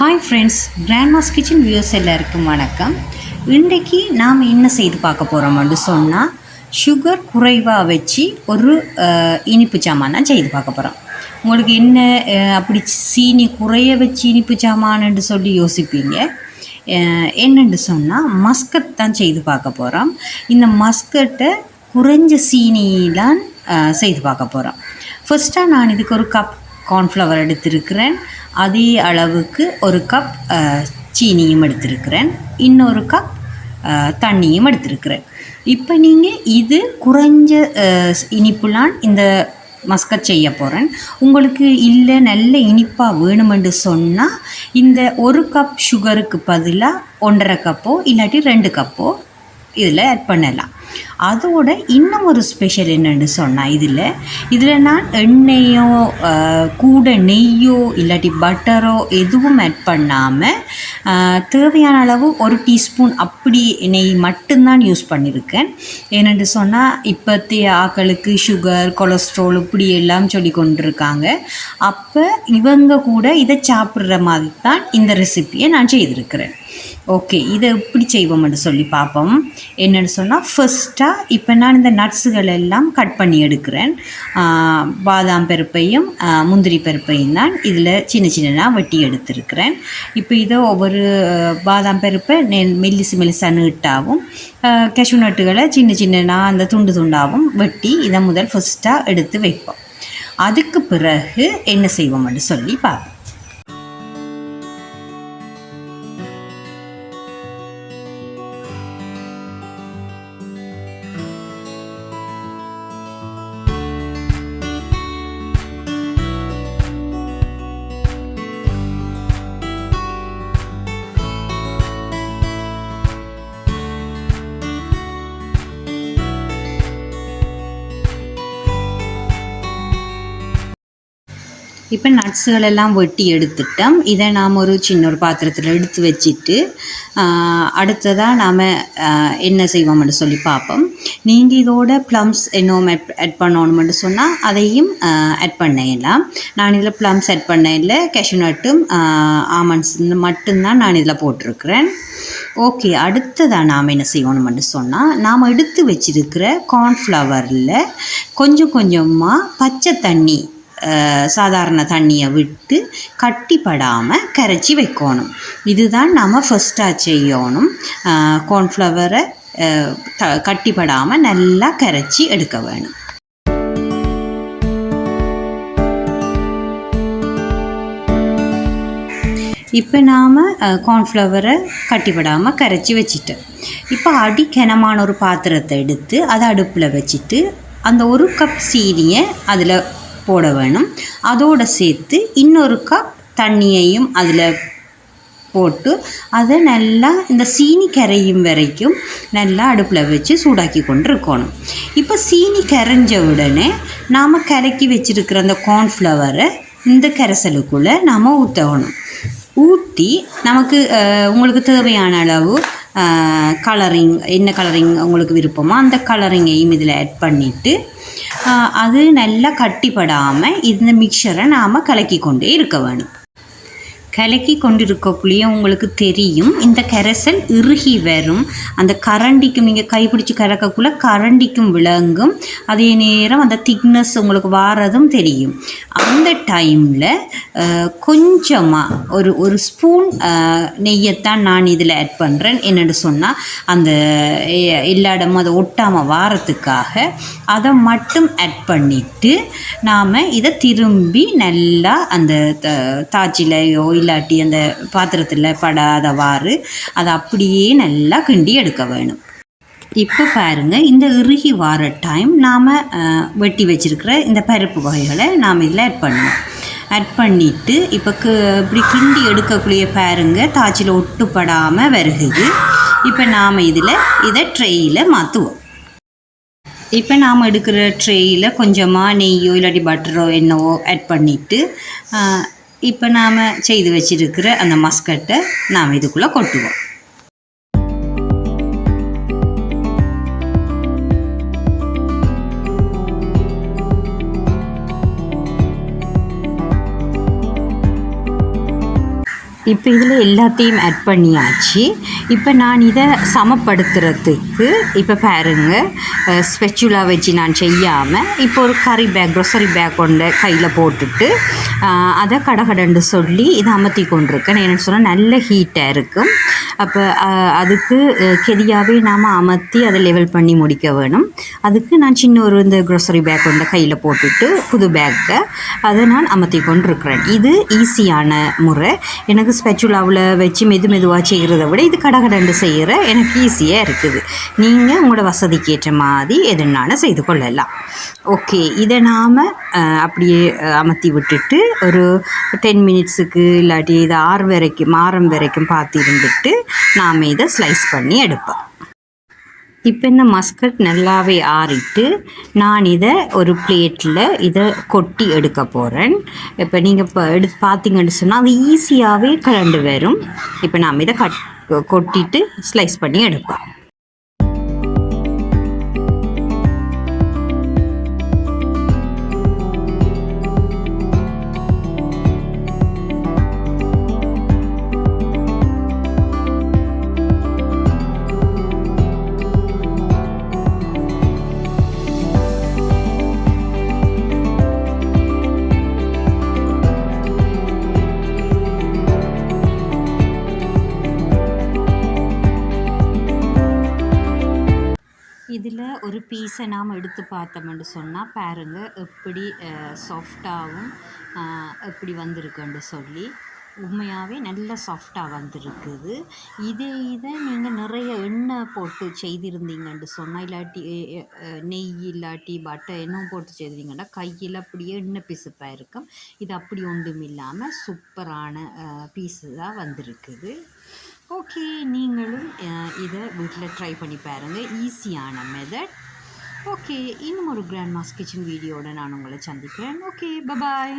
Hi friends grandma's kitchen views எல்லாருக்கும் வணக்கம். இன்றைக்கு நாம் என்ன செய்து பார்க்க போகிறோம்னு சொன்னால் சுகர் குறைவாக வச்சு ஒரு இனிப்பு சாமான் செய்து பார்க்க போகிறோம் உங்களுக்கு என்ன அப்படி சீனி குறைய வச்சு இனிப்பு சாமான்னு சொல்லி யோசிப்பீங்க. என்னென்று சொன்னால் மஸ்கட் தான் செய்து பார்க்க போகிறோம் இந்த மஸ்கட்டை குறைஞ்ச சீனியிலான் செய்து பார்க்க போகிறோம் ஃபர்ஸ்ட்டாக நான் இதுக்கு ஒரு கப் கார்ன்ஃப்ளவர் எடுத்திருக்கிறேன். அதே அளவுக்கு ஒரு கப் சீனியும் எடுத்திருக்கிறேன். இன்னொரு கப் தண்ணியும் எடுத்திருக்கிறேன். இப்போ நீங்கள் இது குறைஞ்ச இனிப்புலான் இந்த மஸ்கட் செய்ய போகிறேன் உங்களுக்கு இல்லை நல்ல இனிப்பாக வேணுமென்று சொன்னால் இந்த ஒரு கப் சுகருக்கு பதிலாக ஒன்றரை கப்போ இல்லாட்டி ரெண்டு கப்போ இதில் ஆட் பண்ணலாம். அதோட இன்னும் ஒரு ஸ்பெஷல் என்னென்னு சொன்னால் இதில் இதில் நான் எண்ணெயோ கூட நெய்யோ இல்லாட்டி பட்டரோ எதுவும் ஆட் பண்ணாமல் தேவையான அளவு ஒரு டீஸ்பூன் அப்படி நெய் மட்டும்தான் யூஸ் பண்ணியிருக்கேன் ஏனென்று சொன்னால் இப்போத்தைய ஆக்களுக்கு சுகர் கொலஸ்ட்ரால் இப்படி எல்லாம் சொல்லி கொண்டிருக்காங்க. அப்போ இவங்க கூட இதை சாப்பிட்ற மாதிரி தான் இந்த ரெசிப்பியை நான் செய்திருக்கிறேன். ஓகே இதை எப்படி செய்வோம்னு சொல்லி பார்ப்போம். என்னென்னு சொன்னால் ஃபர்ஸ்ட்டாக இப்போ நான் இந்த நட்ஸுகள் எல்லாம் கட் பண்ணி எடுக்கிறேன். பாதாம் பருப்பையும் முந்திரி பருப்பையும் தான் இதில் சின்ன சின்னதாக வெட்டி எடுத்திருக்கிறேன். இப்போ இதை ஒவ்வொரு பாதாம் பருப்பை நெல் மெல்லிசு மெல்லிசாக நீட்டாகவும் கெஷு நட்டுகளை சின்ன சின்னதாக அந்த துண்டு துண்டாகவும் வெட்டி இதை முதல் ஃபர்ஸ்ட்டாக எடுத்து வைப்போம். அதுக்கு பிறகு என்ன செய்வோம்னு சொல்லி பார்ப்போம். இப்போ நட்ஸுகள் எல்லாம் வெட்டி எடுத்துட்டோம். இதை நாம் ஒரு சின்ன ஒரு பாத்திரத்தில் எடுத்து வச்சுட்டு அடுத்ததாக நாம் என்ன செய்வோம்னு சொல்லி பார்ப்போம். நீங்கள் இதோட ப்ளம்ஸ் இன்னும் அட் ஆட் பண்ணணும்னு சொன்னால் அதையும் ஆட் பண்ணிடலாம் நான் இதில் ப்ளம்ஸ் ஆட் பண்ண இல்லை கேஷ்யூ நட்டும் ஆமண்ட்ஸ் மட்டும்தான் நான் இதில் போட்டிருக்கிறேன். ஓகே அடுத்ததாக நாம் என்ன செய்யணும்னு சொன்னால் நாம் எடுத்து வச்சிருக்கிற கார்ன்ஃப்ளவரில் கொஞ்சம் கொஞ்சமாக பச்சை தண்ணி சாதாரண தண்ணியை விட்டு கட்டிப்படாமல் கரைச்சி வைக்கணும். இதுதான் நாம் ஃபஸ்ட்டாக செய்யணும். கார்ன்ஃப்ளவரை த கட்டிப்படாமல் நல்லா கரைச்சி எடுக்க வேணும். இப்போ நாம் கார்ன்ஃப்ளவரை கட்டிப்படாமல் கரைச்சி வச்சிட்டோம் இப்போ அடிக்கனமான ஒரு பாத்திரத்தை எடுத்து அதை அடுப்பில் வச்சுட்டு அந்த ஒரு கப் சீனியை அதில் போட வேணும். அதோடு சேர்த்து இன்னொரு கப் தண்ணியையும் அதில் போட்டு அதை நல்லா இந்த சீனி கரையும் வரைக்கும் நல்லா அடுப்பில் வச்சு சூடாக்கி கொண்டு இருக்கணும் இப்போ சீனி கரைஞ்ச உடனே நாம் கரைக்கி வச்சுருக்கிற அந்த கார்ன்ஃப்ளவரை இந்த கரைசலுக்குள்ளே நாம் ஊற்றணும் ஊற்றி நமக்கு உங்களுக்கு தேவையான அளவு கலரிங் என்ன கலரிங் உங்களுக்கு விருப்பமோ அந்த கலரிங்கையும் இதில் ஆட் பண்ணிவிட்டு அது நல்லா கட்டிப்படாமல் இந்த மிக்சரை நாம் கலக்கி கொண்டே இருக்க வேணும். கலக்கி கொண்டிருக்கக்குள்ளேயே உங்களுக்கு தெரியும். இந்த கரைசல் இறுகி வரும். அந்த கரண்டிக்கும் நீங்கள் கைப்பிடிச்சு கலக்கக்குள்ள கரண்டிக்கும் விளங்கும். அதே நேரம் அந்த திக்னஸ் உங்களுக்கு வாரதும் தெரியும். அந்த டைமில் கொஞ்சமாக ஒரு ஒரு ஸ்பூன் நெய்யைத்தான் நான் இதில் ஆட் பண்ணுறேன் என்னென்னு சொன்னால் அந்த எல்லா இடமும் அதை ஒட்டாமல் வாரத்துக்காக அதை மட்டும் ஆட் பண்ணிவிட்டு நாம் இதை திரும்பி நல்லா அந்த த- இல்லை இல்லாட்டி அந்த பாத்திரத்தில் படாதவாறு அதை அப்படியே நல்லா கிண்டி எடுக்க வேணும். இப்போ பாருங்க இந்த இறுகி வார டைம் நாம் வெட்டி வச்சிருக்கிற இந்த பருப்பு வகைகளை நாம் இதில் ஆட் பண்ணுவோம் ஆட் பண்ணிவிட்டு இப்போ கு இப்படி கிண்டி எடுக்கக்குள்ளேயே பாருங்க தாச்சில் ஒட்டுப்படாமல் வருகுது. இப்போ நாம் இதில் இதை ட்ரெயில் மாற்றுவோம் இப்போ நாம் எடுக்கிற ட்ரெயில் கொஞ்சமாக நெய்யோ இல்லாட்டி பட்டரோ என்னவோ ஆட் பண்ணிவிட்டு இப்போ நாம் செய்து வச்சிருக்கிற அந்த மஸ்கட்டை நாம் இதுக்குள்ளே கொட்டுவோம். இப்போ இதில் எல்லாத்தையும் ஆட் பண்ணியாச்சு. இப்போ நான் இதை சமப்படுத்துறதுக்கு இப்போ பாருங்கள் ஸ்பெச்சுலா வச்சு நான் செய்யாமல் இப்போ ஒரு கறி பேக் க்ரொசரி பேக் கொண்டு கையில் போட்டுட்டு அதை கடகடன்னு சொல்லி இதை அமர்த்தி கொண்டிருக்கேன். என்ன சொன்னால் நல்ல ஹீட்டாக இருக்கும். அப்போ அதுக்கு கெதியாகவே நாம் அமர்த்தி அதை லெவல் பண்ணி முடிக்க வேணும். அதுக்கு நான் சின்ன ஒரு இந்த க்ரோசரி பேக் கொண்ட கையில் போட்டுட்டு புது பேக்கை அதை நான் அமர்த்தி கொண்டிருக்கிறேன். இது ஈஸியான முறை. எனக்கு ஸ்பெச்சுலாவில் வச்சு மெது மெதுவாக செய்கிறத விட இது கடகடண்டு செய்கிற எனக்கு ஈஸியாக இருக்குது. நீங்கள் உங்களோட வசதிக்கு ஏற்ற மாதிரி எதுனாலும் செய்து கொள்ளலாம். ஓகே இதை நாம் அப்படியே அமர்த்தி விட்டுட்டு ஒரு டென் மினிட்ஸுக்கு இல்லாட்டி இது ஆறு வரைக்கும் ஆரம் வரைக்கும் பார்த்து இருந்துட்டு நாம் இதை ஸ்லைஸ் பண்ணி எடுப்போம். இப்போ இந்த மஸ்கட் நல்லாவே ஆறிட்டு நான் இதை ஒரு பிளேட்டில் இதை கொட்டி எடுக்க போகிறேன் இப்போ நீங்கள் இப்போ எடுத்து பார்த்தீங்கன்னு சொன்னால் அது ஈஸியாகவே கலண்டு வரும். இப்போ நாம் இதை கட் கொட்டிட்டு ஸ்லைஸ் பண்ணி எடுப்போம். இதில் ஒரு பீஸை நாம் எடுத்து பார்த்தோம்னு சொன்னால் பாருங்க எப்படி சாஃப்டாகவும் எப்படி வந்திருக்குன்னு சொல்லி. உண்மையாகவே நல்ல சாஃப்டாக வந்திருக்குது. இதே இதை நீங்கள் நிறைய எண்ணெய் போட்டு செய்திருந்தீங்கன்னு சொன்னால் இல்லாட்டி நெய் இல்லாட்டி பட்டை எண்ணெய் போட்டு செய்திருந்தீங்கன்னா கையில் அப்படியே எண்ணெய் பிசுப்பாக இருக்கும். இது அப்படி ஒன்றும் இல்லாமல் சூப்பரான பீஸு தான் வந்திருக்குது. ஓகே நீங்களும் இதை வீட்டில் ட்ரை பண்ணி பாருங்கள் ஈஸியான மெதட் ஓகே இன்னும் ஒரு கிராண்ட் மாஸ் கிச்சன் வீடியோட நான் உங்களை சந்திக்கிறேன். Okay bye bye